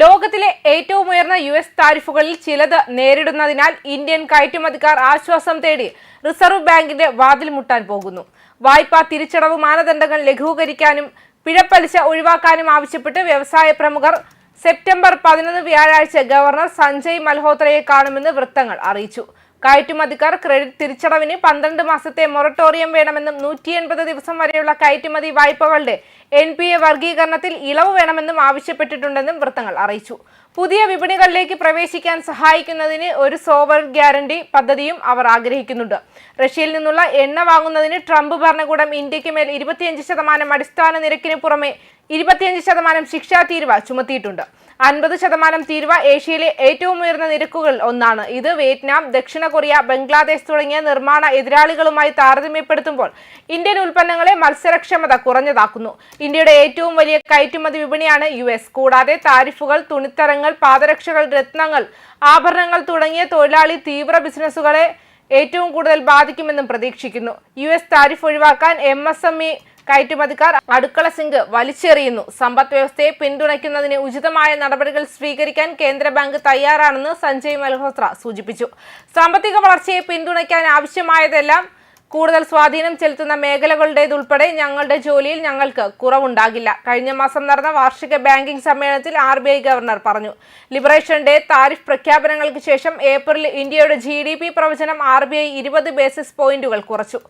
ലോകത്തിലെ ഏറ്റവും ഉയർന്ന യു എസ് താരിഫുകളിൽ ചിലത് നേരിടുന്നതിനാൽ ഇന്ത്യൻ കയറ്റുമതിക്കാർ ആശ്വാസം തേടി റിസർവ് ബാങ്കിന്റെ വാതിൽ മുട്ടാൻ പോകുന്നു. വായ്പാ തിരിച്ചടവ് മാനദണ്ഡങ്ങൾ ലഘൂകരിക്കാനും പിഴപ്പലിശ ഒഴിവാക്കാനും ആവശ്യപ്പെട്ട് വ്യവസായ പ്രമുഖർ സെപ്റ്റംബർ പതിനൊന്ന് വ്യാഴാഴ്ച ഗവർണർ സഞ്ജയ് മൽഹോത്രയെ കാണുമെന്ന് വൃത്തങ്ങൾ അറിയിച്ചു. കയറ്റുമതിക്കാർ ക്രെഡിറ്റ് തിരിച്ചടവിന് പന്ത്രണ്ട് മാസത്തെ മൊറട്ടോറിയം വേണമെന്നും നൂറ്റി എൺപത് ദിവസം വരെയുള്ള കയറ്റുമതി വായ്പകളുടെ എൻ പി എ വർഗീകരണത്തിൽ ഇളവ് വേണമെന്നും ആവശ്യപ്പെട്ടിട്ടുണ്ടെന്നും വൃത്തങ്ങൾ അറിയിച്ചു. പുതിയ വിപണികളിലേക്ക് പ്രവേശിക്കാൻ സഹായിക്കുന്നതിന് ഒരു സോവർ ഗ്യാരണ്ടി പദ്ധതിയും അവർ ആഗ്രഹിക്കുന്നുണ്ട്. റഷ്യയിൽ നിന്നുള്ള എണ്ണ വാങ്ങുന്നതിന് ട്രംപ് ഭരണകൂടം ഇന്ത്യയ്ക്ക് മേൽ ഇരുപത്തിയഞ്ച് ശതമാനം അടിസ്ഥാന നിരക്കിന് പുറമെ ഇരുപത്തിയഞ്ച് ശതമാനം ശിക്ഷാ തീരുവ ചുമത്തിയിട്ടുണ്ട്. അൻപത് ശതമാനം തീരുവ ഏഷ്യയിലെ ഏറ്റവും ഉയർന്ന നിരക്കുകൾ ഒന്നാണ്. ഇത് വിയറ്റ്നാം ദക്ഷിണ കൊറിയ ബംഗ്ലാദേശ് തുടങ്ങിയ നിർമ്മാണ എതിരാളികളുമായി താരതമ്യപ്പെടുത്തുമ്പോൾ ഇന്ത്യൻ ഉൽപ്പന്നങ്ങളെ മത്സരക്ഷമത കുറഞ്ഞതാക്കുന്നു. ഇന്ത്യയുടെ ഏറ്റവും വലിയ കയറ്റുമതി വിപണിയാണ് യു കൂടാതെ താരിഫുകൾ തുണിത്തരങ്ങൾ പാദരക്ഷകൾ രത്നങ്ങൾ ആഭരണങ്ങൾ തുടങ്ങിയ തൊഴിലാളി തീവ്ര ബിസിനസ്സുകളെ ഏറ്റവും കൂടുതൽ ബാധിക്കുമെന്നും പ്രതീക്ഷിക്കുന്നു. യു എസ് താരിഫ് ഒഴിവാക്കാൻ എം എസ് എം ഇ കയറ്റുമതിക്കാർ അടുക്കള സിംഗ് വലിച്ചെറിയുന്നു. സമ്പദ് വ്യവസ്ഥയെ പിന്തുണയ്ക്കുന്നതിന് ഉചിതമായ നടപടികൾ സ്വീകരിക്കാൻ കേന്ദ്ര ബാങ്ക് തയ്യാറാണെന്ന് സഞ്ജയ് മൽഹോത്ര സൂചിപ്പിച്ചു. സാമ്പത്തിക വളർച്ചയെ പിന്തുണയ്ക്കാൻ ആവശ്യമായതെല്ലാം കൂടുതൽ സ്വാധീനം ചെലുത്തുന്ന മേഖലകളുടേതുൾപ്പെടെ ഞങ്ങളുടെ ജോലിയിൽ ഞങ്ങൾക്ക് കുറവുണ്ടാകില്ല. കഴിഞ്ഞ മാസം നടന്ന വാർഷിക ബാങ്കിംഗ് സമ്മേളനത്തിൽ ആർ ബി ഐ ഗവർണർ പറഞ്ഞു. ലിബറേഷൻ ഡേ താരിഫ് പ്രഖ്യാപനങ്ങൾക്ക് ശേഷം ഏപ്രിലിൽ ഇന്ത്യയുടെ ജി ഡി പി പ്രവചനം ആർ ബി ഐ ഇരുപത് ബേസിസ് പോയിന്റുകൾ കുറച്ചു.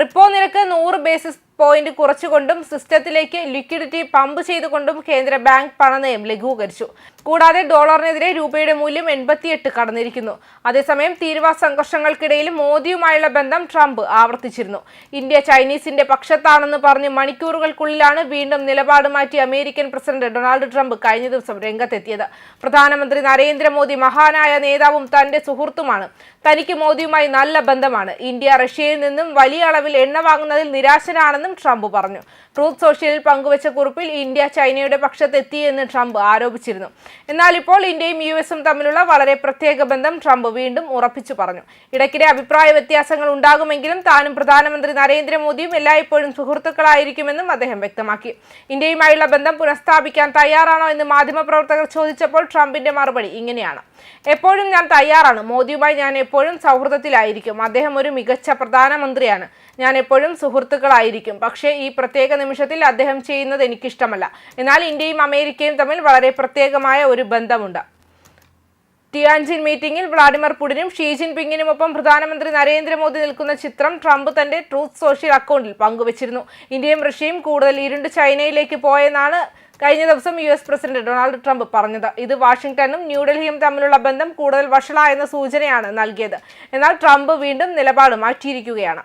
റിപ്പോ നിരക്ക് നൂറ് ബേസിസ് പോയിന്റ് കുറച്ചുകൊണ്ടും സിസ്റ്റത്തിലേക്ക് ലിക്വിഡിറ്റി പമ്പ് ചെയ്തുകൊണ്ടും കേന്ദ്ര ബാങ്ക് പണനയം ലഘൂകരിച്ചു. കൂടാതെ ഡോളറിനെതിരെ രൂപയുടെ മൂല്യം എൺപത്തിയെട്ട് കടന്നിരിക്കുന്നു. അതേസമയം തീരുവ സംഘർഷങ്ങൾക്കിടയിൽ മോദിയുമായുള്ള ബന്ധം ട്രംപ് ആവർത്തിച്ചിരുന്നു. ഇന്ത്യ ചൈനീസിന്റെ പക്ഷത്താണെന്ന് പറഞ്ഞ് മണിക്കൂറുകൾക്കുള്ളിലാണ് വീണ്ടും നിലപാട് മാറ്റി അമേരിക്കൻ പ്രസിഡന്റ് ഡൊണാൾഡ് ട്രംപ് കഴിഞ്ഞ ദിവസം രംഗത്തെത്തിയത്. പ്രധാനമന്ത്രി നരേന്ദ്രമോദി മഹാനായ നേതാവും തന്റെ സുഹൃത്തുമാണ്. തനിക്ക് മോദിയുമായി നല്ല ബന്ധമാണ്. ഇന്ത്യ റഷ്യയിൽ നിന്നും വലിയ അളവിൽ എണ്ണ വാങ്ങുന്നതിൽ നിരാശനാണെന്നും ട്രംപ് പറഞ്ഞു. ട്രൂത്ത് സോഷ്യലിൽ പങ്കുവച്ച കുറിപ്പിൽ ഇന്ത്യ ചൈനയുടെ പക്ഷത്തെത്തിയെന്ന് ട്രംപ് ആരോപിച്ചിരുന്നു. എന്നാൽ ഇപ്പോൾ ഇന്ത്യയും യു എസും തമ്മിലുള്ള വളരെ പ്രത്യേക ബന്ധം ട്രംപ് വീണ്ടും ഉറപ്പിച്ചു പറഞ്ഞു. ഇടയ്ക്കിടെ അഭിപ്രായ വ്യത്യാസങ്ങൾ ഉണ്ടാകുമെങ്കിലും താനും പ്രധാനമന്ത്രി നരേന്ദ്രമോദിയും എല്ലായ്പ്പോഴും സുഹൃത്തുക്കളായിരിക്കുമെന്നും അദ്ദേഹം വ്യക്തമാക്കി. ഇന്ത്യയുമായുള്ള ബന്ധം പുനഃസ്ഥാപിക്കാൻ തയ്യാറാണോ എന്ന് മാധ്യമപ്രവർത്തകർ ചോദിച്ചപ്പോൾ ട്രംപിന്റെ മറുപടി ഇങ്ങനെയാണ്. എപ്പോഴും ഞാൻ തയ്യാറാണ്. മോദിയുമായി ഞാൻ എപ്പോഴും സൗഹൃദത്തിലായിരിക്കും. അദ്ദേഹം ഒരു മികച്ച പ്രധാനമന്ത്രിയാണ്. ഞാൻ എപ്പോഴും സുഹൃത്തുക്കളായിരിക്കും. പക്ഷേ ഈ പ്രത്യേക നിമിഷത്തിൽ അദ്ദേഹം ചെയ്യുന്നത് എനിക്കിഷ്ടമല്ല. എന്നാൽ ഇന്ത്യയും അമേരിക്കയും തമ്മിൽ വളരെ പ്രത്യേകമായ ഒരു ബന്ധമുണ്ട്. ടിയാൻജിൻ മീറ്റിംഗിൽ വ്ളാഡിമിർ പുടിനും ഷീ ജിൻപിങ്ങിനുമൊപ്പം പ്രധാനമന്ത്രി നരേന്ദ്രമോദി നിൽക്കുന്ന ചിത്രം ട്രംപ് തന്റെ ട്രൂത്ത് സോഷ്യൽ അക്കൗണ്ടിൽ പങ്കുവച്ചിരുന്നു. ഇന്ത്യയും റഷ്യയും കൂടുതൽ ഇരുണ്ട് ചൈനയിലേക്ക് പോയെന്നാണ് കഴിഞ്ഞ ദിവസം U S president Donald Trump പറഞ്ഞത്. ഇത് വാഷിംഗ്ടണും ന്യൂഡൽഹിയും തമ്മിലുള്ള ബന്ധം കൂടുതൽ വഷളായെന്ന സൂചനയാണ് നൽകിയത്. എന്നാൽ ട്രംപ് വീണ്ടും നിലപാട് മാറ്റിയിരിക്കുകയാണ്.